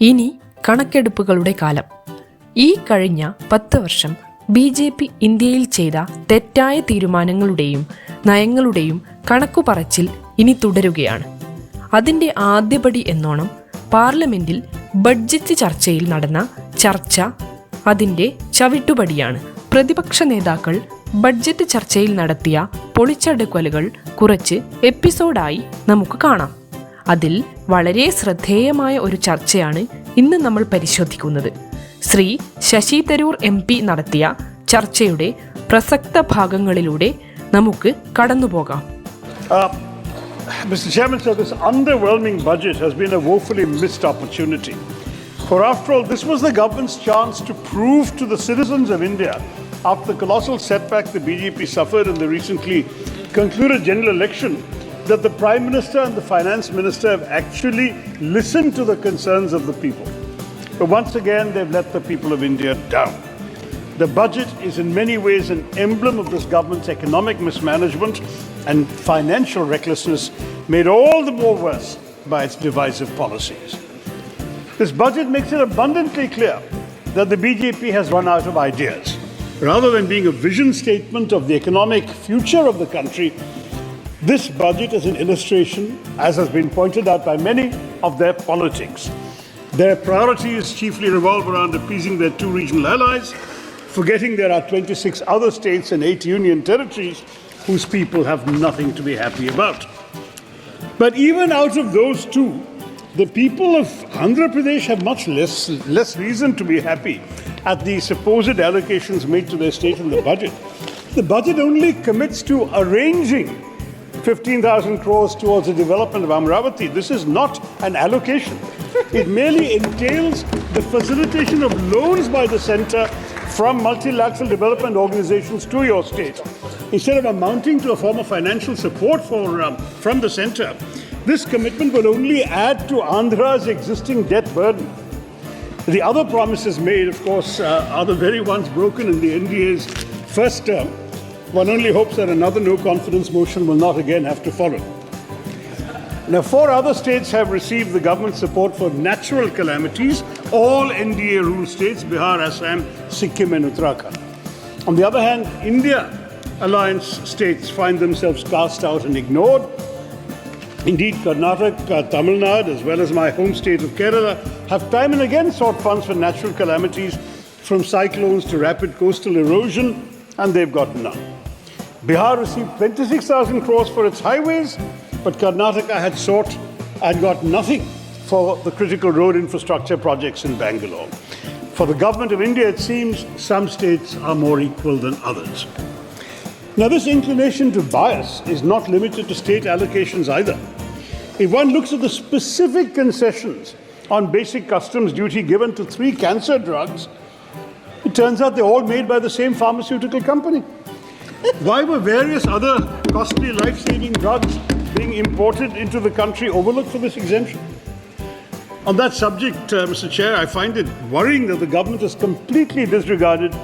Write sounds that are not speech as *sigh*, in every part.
ഇനി കണക്കെടുപ്പുകളുടെ കാലം. ഈ കഴിഞ്ഞ പത്ത് വർഷം ബി ജെ പി ഇന്ത്യയിൽ ചെയ്ത തെറ്റായ തീരുമാനങ്ങളുടെയും നയങ്ങളുടെയും കണക്കു പറച്ചിൽ ഇനി തുടരുകയാണ്. അതിന്റെ ആദ്യപടി എന്നോണം പാർലമെന്റിൽ ബഡ്ജറ്റ് ചർച്ചയിൽ നടന്ന ചർച്ച അതിന്റെ ചവിട്ടുപടിയാണ്. പ്രതിപക്ഷ നേതാക്കൾ ബഡ്ജറ്റ് ചർച്ചയിൽ നടത്തിയ പൊളിച്ചടുക്കലുകൾ കുറച്ച് എപ്പിസോഡായി നമുക്ക് കാണാം. അതിൽ വളരെ ശ്രദ്ധേയമായ ഒരു ചർച്ചയാണ് ഇന്ന് നമ്മൾ പരിശോധിക്കുന്നത് ശ്രീ ശശി തരൂർ എം പി നടത്തിയ ചർച്ചയുടെ പ്രസക്ത ഭാഗങ്ങളിലൂടെ നമുക്ക് കടന്നുപോകാം Uh, Mr. Chairman, so this underwhelming budget has been a woefully missed opportunity. For after all, this was the government's chance to prove to the citizens of India, after the colossal setback the BJP suffered in the recently concluded general election, that the Prime Minister and the Finance Minister have actually listened to the concerns of the people. But once again, they've let the people of India down. The budget is in many ways an emblem of this government's economic mismanagement and financial recklessness, made all the more worse by its divisive policies. This budget makes it abundantly clear that the BJP has run out of ideas. Rather than being a vision statement of the economic future of the country, this budget is an illustration, as has been pointed out by many, of their politics. Their priorities chiefly revolve around appeasing their two regional allies, forgetting there are 26 other states and eight union territories whose people have nothing to be happy about. But even out of those two, the people of Andhra Pradesh have much less, less reason to be happy at the supposed allocations made to their state in the budget. The budget only commits to arranging 15,000 crores towards the development of Amravati. This is not an allocation. It *laughs* merely entails the facilitation of loans by the center from multilateral development organizations to your state. Instead of amounting to a form of financial support for, um, from the center, this commitment will only add to Andhra's existing debt burden. The other promises made, of course, uh, are the very ones broken in the NDA's first term. One only hopes that another no confidence motion will not again have to follow. Now, four other states have received the government support for natural calamities, all NDA rule states Bihar, Assam, Sikkim, and Uttarakhand. On the other hand, India alliance states find themselves cast out and ignored. Indeed, Karnataka, Tamil Nadu, as well as my home state of Kerala, have time and again sought funds for natural calamities from cyclones to rapid coastal erosion, and they've got none. Bihar received 26,000 crores for its highways, but Karnataka had sought and got nothing for the critical road infrastructure projects in Bangalore. For the government of India, it seems some states are more equal than others. Now, this inclination to bias is not limited to state allocations either. If one looks at the specific concessions on basic customs duty given to three cancer drugs, it turns out they're all made by the same pharmaceutical company. Why were various other costly life saving drugs being imported into the country overlooked for this exemption? On that subject, uh, Mr. Chair, I find it worrying that the government has completely disregarded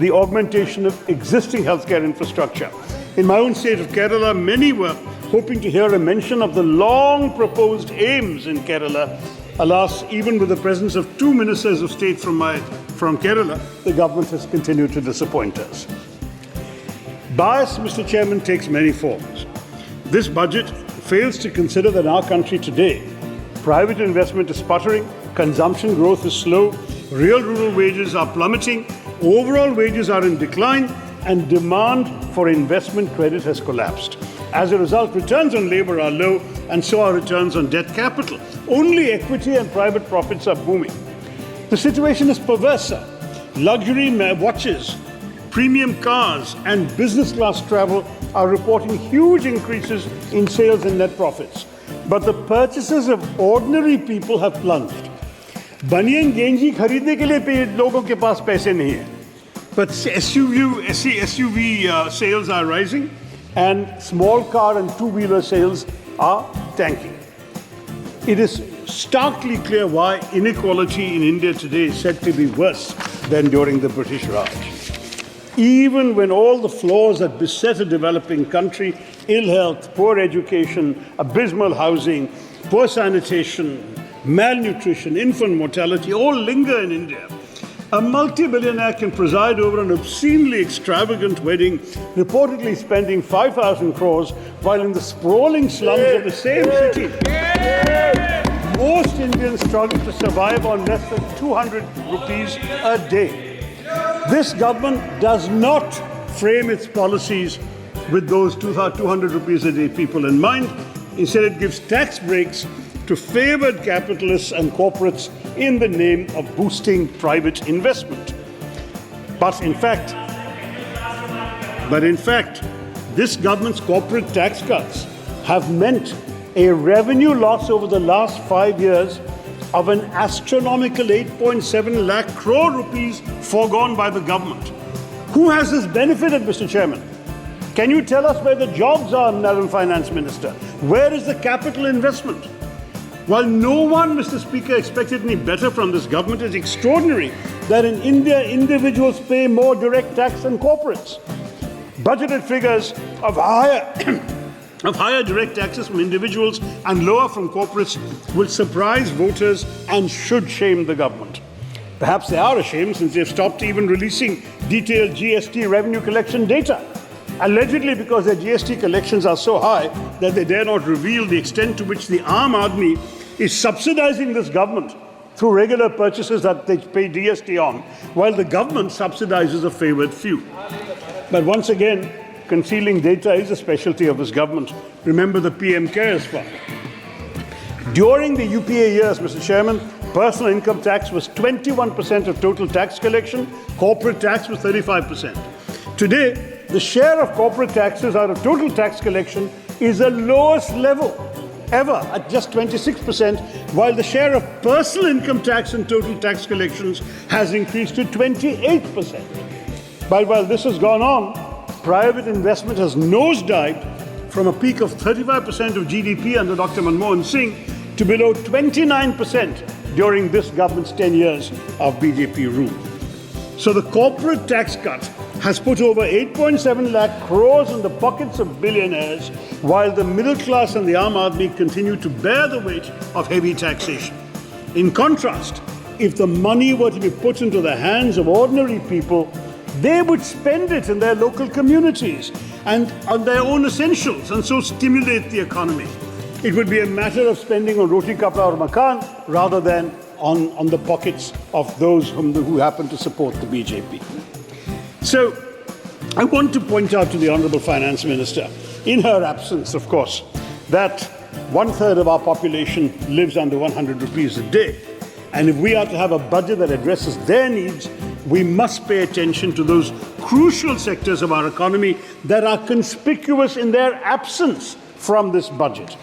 the augmentation of existing healthcare infrastructure. In my own state of Kerala, many were hoping to hear a mention of the long proposed aims in Kerala. Alas, even with the presence of two ministers of state from, my, from Kerala, the government has continued to disappoint us. Bias, Mr. Chairman, takes many forms. This budget fails to consider that our country today, private investment is sputtering, consumption growth is slow, real rural wages are plummeting, overall wages are in decline, and demand for investment credit has collapsed. As a result, returns on labor are low, and so are returns on debt capital. Only equity and private profits are booming. The situation is perverse. Luxury watches, premium cars, and business class travel are reporting huge increases in sales and net profits. But the purchases of ordinary people have plunged. बनियन गेंजी खरीदने के लिए पे- लोगों के पास पैसे नहीं है But SUV, SUV uh, sales are rising, and small car and two wheeler sales are tanking. It is starkly clear why inequality in India today is said to be worse than during the British Raj. Even when all the flaws that beset a developing country ill health, poor education, abysmal housing, poor sanitation, malnutrition, infant mortality all linger in India. A multi-billionaire can preside over an obscenely extravagant wedding, reportedly spending 5,000 crores, while in the sprawling slums of the same city, most Indians struggle to survive on less than 200 rupees a day. This government does not frame its policies with those 200 rupees a day people in mind. Instead, it gives tax breaks to favored capitalists and corporates in the name of boosting private investment. But in fact, but in fact, this government's corporate tax cuts have meant a revenue loss over the last five years of an astronomical 8.7 lakh crore rupees foregone by the government. Who has this benefited, Mr. Chairman? Can you tell us where the jobs are, Madam Finance Minister? Where is the capital investment? While no one, Mr. Speaker, expected any better from this government, it's extraordinary that in India individuals pay more direct tax than corporates. Budgeted figures of higher *clears throat* of higher direct taxes from individuals and lower from corporates will surprise voters and should shame the government. Perhaps they are ashamed since they've stopped even releasing detailed GST revenue collection data. Allegedly, because their GST collections are so high that they dare not reveal the extent to which the Aam Aadmi is subsidizing this government through regular purchases that they pay GST on, while the government subsidizes a favored few. But once again, concealing data is a specialty of this government. Remember the PM CARES Fund. During the UPA years, Mr. Chairman, personal income tax was 21% of total tax collection, corporate tax was 35%. Today, the share of corporate taxes out of total tax collection is the lowest level ever at just 26%, while the share of personal income tax in total tax collections has increased to 28%. But while this has gone on, private investment has nosedived from a peak of 35% of GDP under Dr. Manmohan Singh to below 29% during this government's 10 years of BJP rule. So the corporate tax cut has put over 8.7 lakh crores in the pockets of billionaires, while the middle class and the Aam Aadmi continue to bear the weight of heavy taxation. In contrast, if the money were to be put into the hands of ordinary people, they would spend it in their local communities and on their own essentials and so stimulate the economy. It would be a matter of spending on roti kapra or makan rather than on, on the pockets of those whom, who happen to support the BJP. So, I want to point out to the Honorable Finance Minister, in her absence, of course, that one third of our population lives under 100 rupees a day. And if we are to have a budget that addresses their needs, we must pay attention to those crucial sectors of our economy that are conspicuous in their absence from this budget.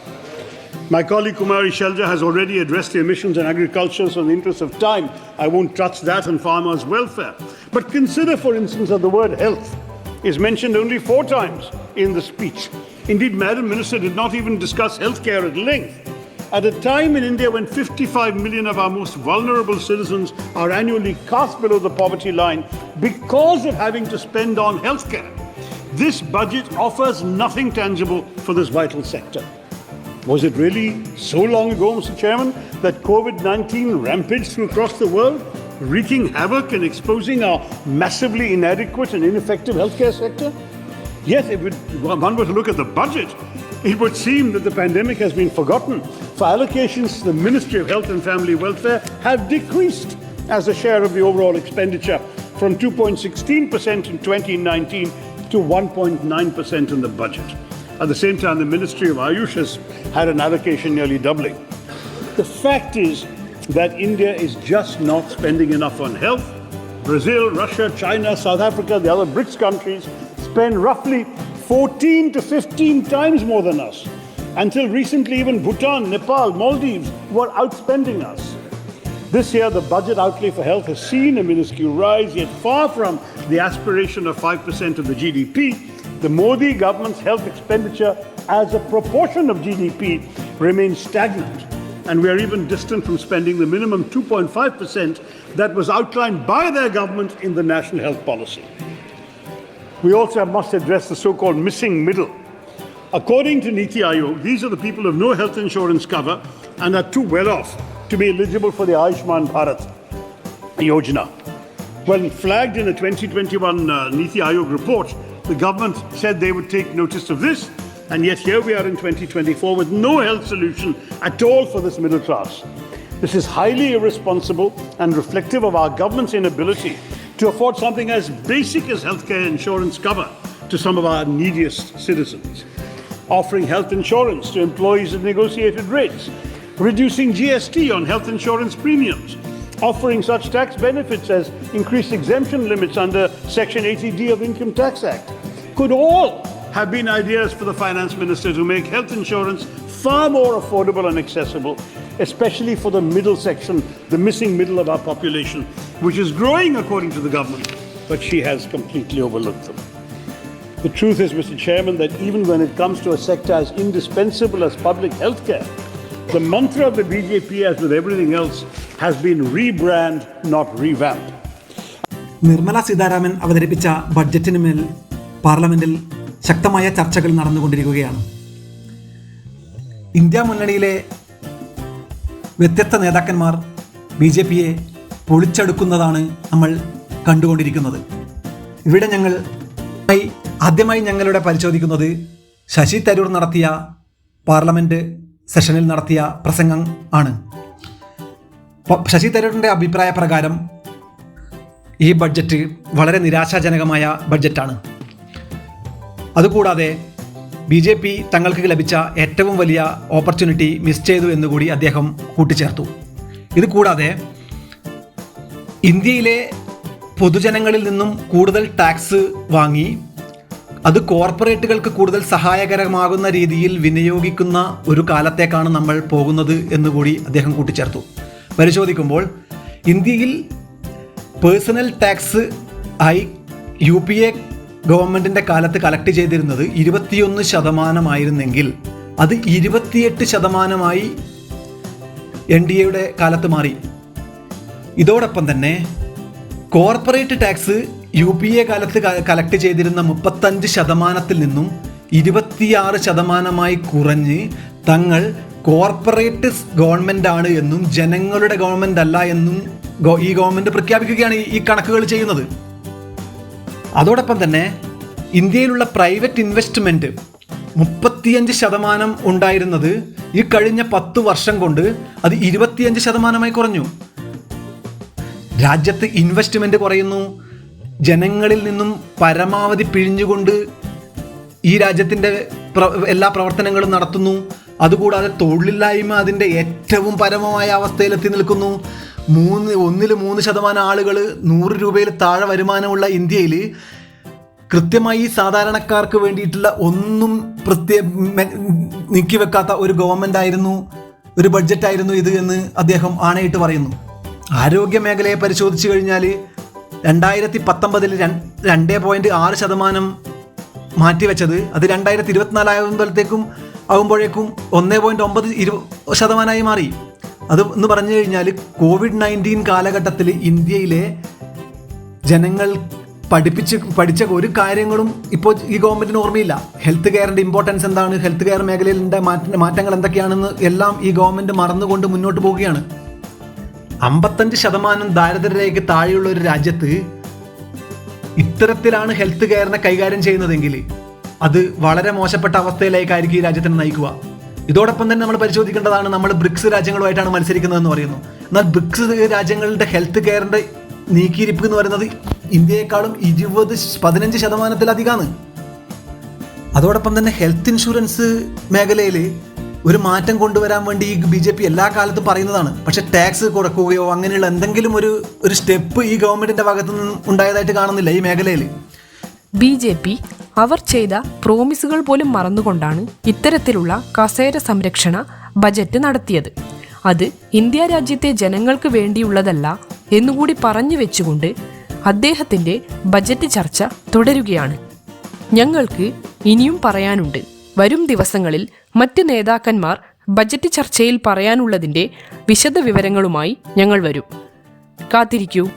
My colleague Kumari Shelja has already addressed the emissions and agriculture, so in the interest of time, I won't touch that and farmers' welfare. But consider, for instance, that the word health is mentioned only four times in the speech. Indeed, Madam Minister did not even discuss healthcare at length. At a time in India when 55 million of our most vulnerable citizens are annually cast below the poverty line because of having to spend on healthcare, this budget offers nothing tangible for this vital sector. Was it really so long ago, Mr. Chairman, that COVID 19 rampaged through across the world, wreaking havoc and exposing our massively inadequate and ineffective healthcare sector? Yes, if one were to look at the budget, it would seem that the pandemic has been forgotten, for allocations to the Ministry of Health and Family Welfare have decreased as a share of the overall expenditure from 2.16% in 2019 to 1.9% in the budget. At the same time, the Ministry of Ayush has had an allocation nearly doubling. The fact is that India is just not spending enough on health. Brazil, Russia, China, South Africa, the other BRICS countries spend roughly 14 to 15 times more than us. Until recently, even Bhutan, Nepal, Maldives were outspending us. This year, the budget outlay for health has seen a minuscule rise, yet far from the aspiration of 5% of the GDP, the Modi government's health expenditure as a proportion of GDP remains stagnant, and we are even distant from spending the minimum 2.5% that was outlined by their government in the national health policy. We also must address the so called missing middle. According to Niti Aayog, these are the people who have no health insurance cover and are too well off to be eligible for the Ayushman Bharat Yojana. When flagged in a 2021 uh, Niti Aayog report, the government said they would take notice of this, and yet here we are in 2024 with no health solution at all for this middle class. This is highly irresponsible and reflective of our government's inability to afford something as basic as healthcare insurance cover to some of our neediest citizens. Offering health insurance to employees at negotiated rates, reducing GST on health insurance premiums, offering such tax benefits as increased exemption limits under Section 80D of Income Tax Act. Could all have been ideas for the finance minister to make health insurance far more affordable and accessible, especially for the middle section, the missing middle of our population, which is growing according to the government, but she has completely overlooked them. The truth is, Mr. Chairman, that even when it comes to a sector as indispensable as public health care, the mantra of the BJP, as with everything else, has been rebrand, not revamp. Nirmala Sitharaman അവതരിപ്പിച്ച ബഡ്ജറ്റിന് മേൽ പാർലമെന്റിൽ ശക്തമായ ചർച്ചകൾ നടന്നുകൊണ്ടിരിക്കുകയാണ് India മുന്നണിയിലെ വ്യത്യസ്ത നേതാക്കന്മാർ B J പിയെ പൊളിച്ചെടുക്കുന്നതാണ് നമ്മൾ കണ്ടുകൊണ്ടിരിക്കുന്നത്. ഇവിടെ ഞങ്ങൾ ആദ്യമായി ഞങ്ങളുടെ പരിശോധിക്കുന്നത് ശശി തരൂർ നടത്തിയ പാർലമെന്റ് സെഷനിൽ നടത്തിയ പ്രസംഗം ആണ്. ശശി തരൂരിന്റെ അഭിപ്രായ പ്രകാരം ഈ ബഡ്ജറ്റ് വളരെ നിരാശാജനകമായ ബഡ്ജറ്റാണ്. അതുകൂടാതെ ബി ജെ പി തങ്ങൾക്ക് ലഭിച്ച ഏറ്റവും വലിയ ഓപ്പർച്യൂണിറ്റി മിസ് ചെയ്തു എന്നുകൂടി അദ്ദേഹം കൂട്ടിച്ചേർത്തു. ഇത് കൂടാതെ ഇന്ത്യയിലെ പൊതുജനങ്ങളിൽ നിന്നും കൂടുതൽ ടാക്സ് വാങ്ങി അത് കോർപ്പറേറ്റുകൾക്ക് കൂടുതൽ സഹായകരമാകുന്ന രീതിയിൽ വിനിയോഗിക്കുന്ന ഒരു കാലത്തേക്കാണ് നമ്മൾ പോകുന്നത് എന്നുകൂടി അദ്ദേഹം കൂട്ടിച്ചേർത്തു. പരിശോധിക്കുമ്പോൾ ഇന്ത്യയിൽ പേഴ്സണൽ ടാക്സ് ആയി യു പി എ ഗവൺമെന്റിന്റെ കാലത്ത് കളക്ട് ചെയ്തിരുന്നത് ഇരുപത്തിയൊന്ന് ശതമാനമായിരുന്നെങ്കിൽ അത് ഇരുപത്തിയെട്ട് ശതമാനമായി എൻ ഡി എയുടെ കാലത്ത് മാറി. ഇതോടൊപ്പം തന്നെ corporate tax U P A കാലത്ത് കളക്ട് ചെയ്തിരുന്ന മുപ്പത്തഞ്ച് ശതമാനത്തിൽ നിന്നും ഇരുപത്തിയാറ് ശതമാനമായി കുറഞ്ഞ് തങ്ങൾ കോർപ്പറേറ്റ് ഗവൺമെന്റ് ആണ് എന്നും ജനങ്ങളുടെ ഗവൺമെന്റ് അല്ല എന്നും ഈ ഗവൺമെന്റ് പ്രഖ്യാപിക്കുകയാണ് ഈ- കണക്കുകൾ ചെയ്യുന്നത്. അതോടൊപ്പം തന്നെ ഇന്ത്യയിലുള്ള പ്രൈവറ്റ് ഇൻവെസ്റ്റ്മെന്റ് മുപ്പത്തിയഞ്ച് ശതമാനം ഉണ്ടായിരുന്നത് ഈ കഴിഞ്ഞ പത്ത് വർഷം കൊണ്ട് അത് ഇരുപത്തിയഞ്ച് ശതമാനമായി കുറഞ്ഞു. രാജ്യത്ത് ഇൻവെസ്റ്റ്മെന്റ് കുറയുന്നു. ജനങ്ങളിൽ നിന്നും പരമാവധി പിഴിഞ്ഞുകൊണ്ട് ഈ രാജ്യത്തിന്റെ എല്ലാ പ്രവർത്തനങ്ങളും നടത്തുന്നു. അതുകൂടാതെ തൊഴിലില്ലായ്മ അതിന്റെ ഏറ്റവും പരമമായ അവസ്ഥയിലെത്തി നിൽക്കുന്നു. മൂന്ന് ഒന്നിൽ മൂന്ന് ശതമാനം ആളുകൾ നൂറ് രൂപയിൽ താഴെ വരുമാനമുള്ള ഇന്ത്യയിൽ കൃത്യമായി സാധാരണക്കാർക്ക് വേണ്ടിയിട്ടുള്ള ഒന്നും പ്രത്യേക നീക്കി വെക്കാത്ത ഒരു ഗവൺമെന്റ് ആയിരുന്നു ഒരു ബഡ്ജറ്റായിരുന്നു ഇത് എന്ന് അദ്ദേഹം ആണയിട്ട് പറയുന്നു. ആരോഗ്യ മേഖലയെ പരിശോധിച്ചു കഴിഞ്ഞാൽ രണ്ടായിരത്തി പത്തൊമ്പതിൽ രണ്ട് പോയിന്റ് ആറ് ശതമാനം മാറ്റിവെച്ചത്. അത് രണ്ടായിരത്തി ഇരുപത്തിനാലാകുമ്പോഴത്തേക്കും ആകുമ്പോഴേക്കും ഒന്നേ പോയിന്റ് ഒമ്പത് ഇരു ശതമാനമായി മാറി. അത് എന്ന് പറഞ്ഞു കഴിഞ്ഞാൽ കോവിഡ് നയന്റീൻ കാലഘട്ടത്തിൽ ഇന്ത്യയിലെ ജനങ്ങൾ പഠിപ്പിച്ച് പഠിച്ച ഒരു കാര്യങ്ങളും ഇപ്പോൾ ഈ ഗവൺമെന്റിന് ഓർമ്മയില്ല. ഹെൽത്ത് കെയറിന്റെ ഇമ്പോർട്ടൻസ് എന്താണ്? ഹെൽത്ത് കെയർ മേഖലയിലെ മാറ്റ മാറ്റങ്ങൾ എന്തൊക്കെയാണെന്ന് എല്ലാം ഈ ഗവൺമെന്റ് മറന്നുകൊണ്ട് മുന്നോട്ട് പോവുകയാണ്. അമ്പത്തഞ്ച് ശതമാനം ദാരിദ്ര്യരേഖ താഴെയുള്ള ഒരു രാജ്യത്ത് ഇത്തരത്തിലാണ് ഹെൽത്ത് കെയറിനെ കൈകാര്യം ചെയ്യുന്നതെങ്കിൽ അത് വളരെ മോശപ്പെട്ട അവസ്ഥയിലേക്കായിരിക്കും ഈ രാജ്യത്തിനെ നയിക്കുക. ഇതോടൊപ്പം തന്നെ നമ്മൾ പരിശോധിക്കേണ്ടതാണ് നമ്മൾ ബ്രിക്സ് രാജ്യങ്ങളുമായിട്ടാണ് മത്സരിക്കുന്നതെന്ന് പറയുന്നു. എന്നാൽ ബ്രിക്സ് രാജ്യങ്ങളുടെ ഹെൽത്ത് കെയറിന്റെ നീക്കിയിരിപ്പ് എന്ന് പറയുന്നത് ഇന്ത്യയെക്കാളും ഇരുപത് പതിനഞ്ച് ശതമാനത്തിലധികമാണ്. അതോടൊപ്പം തന്നെ ഹെൽത്ത് ഇൻഷുറൻസ് മേഖലയിൽ ഒരു മാറ്റം കൊണ്ടുവരാൻ വേണ്ടി ഈ ബി ജെ പി എല്ലാ കാലത്തും പറയുന്നതാണ്. പക്ഷെ ടാക്സ് കുറക്കുകയോ അങ്ങനെയുള്ള എന്തെങ്കിലും ഒരു ഒരു സ്റ്റെപ്പ് ഈ ഗവൺമെന്റിന്റെ ഭാഗത്തു നിന്ന് ഉണ്ടായതായിട്ട് കാണുന്നില്ല ഈ മേഖലയിൽ. ബി ജെ പി അവർ ചെയ്ത പ്രോമിസുകൾ പോലും മറന്നുകൊണ്ടാണ് ഇത്തരത്തിലുള്ള കസേര സംരക്ഷണ ബജറ്റ് നടത്തിയത്. അത് ഇന്ത്യ രാജ്യത്തെ ജനങ്ങൾക്ക് വേണ്ടിയുള്ളതല്ല എന്നുകൂടി പറഞ്ഞു വെച്ചുകൊണ്ട് അദ്ദേഹത്തിന്റെ ബജറ്റ് ചർച്ച തുടരുകയാണ്. ഞങ്ങൾക്ക് ഇനിയും പറയാനുണ്ട്. വരും ദിവസങ്ങളിൽ മറ്റ് നേതാക്കന്മാർ ബജറ്റ് ചർച്ചയിൽ പറയാനുള്ളതിന്റെ വിശദ വിവരങ്ങളുമായി ഞങ്ങൾ വരും. കാത്തിരിക്കൂ.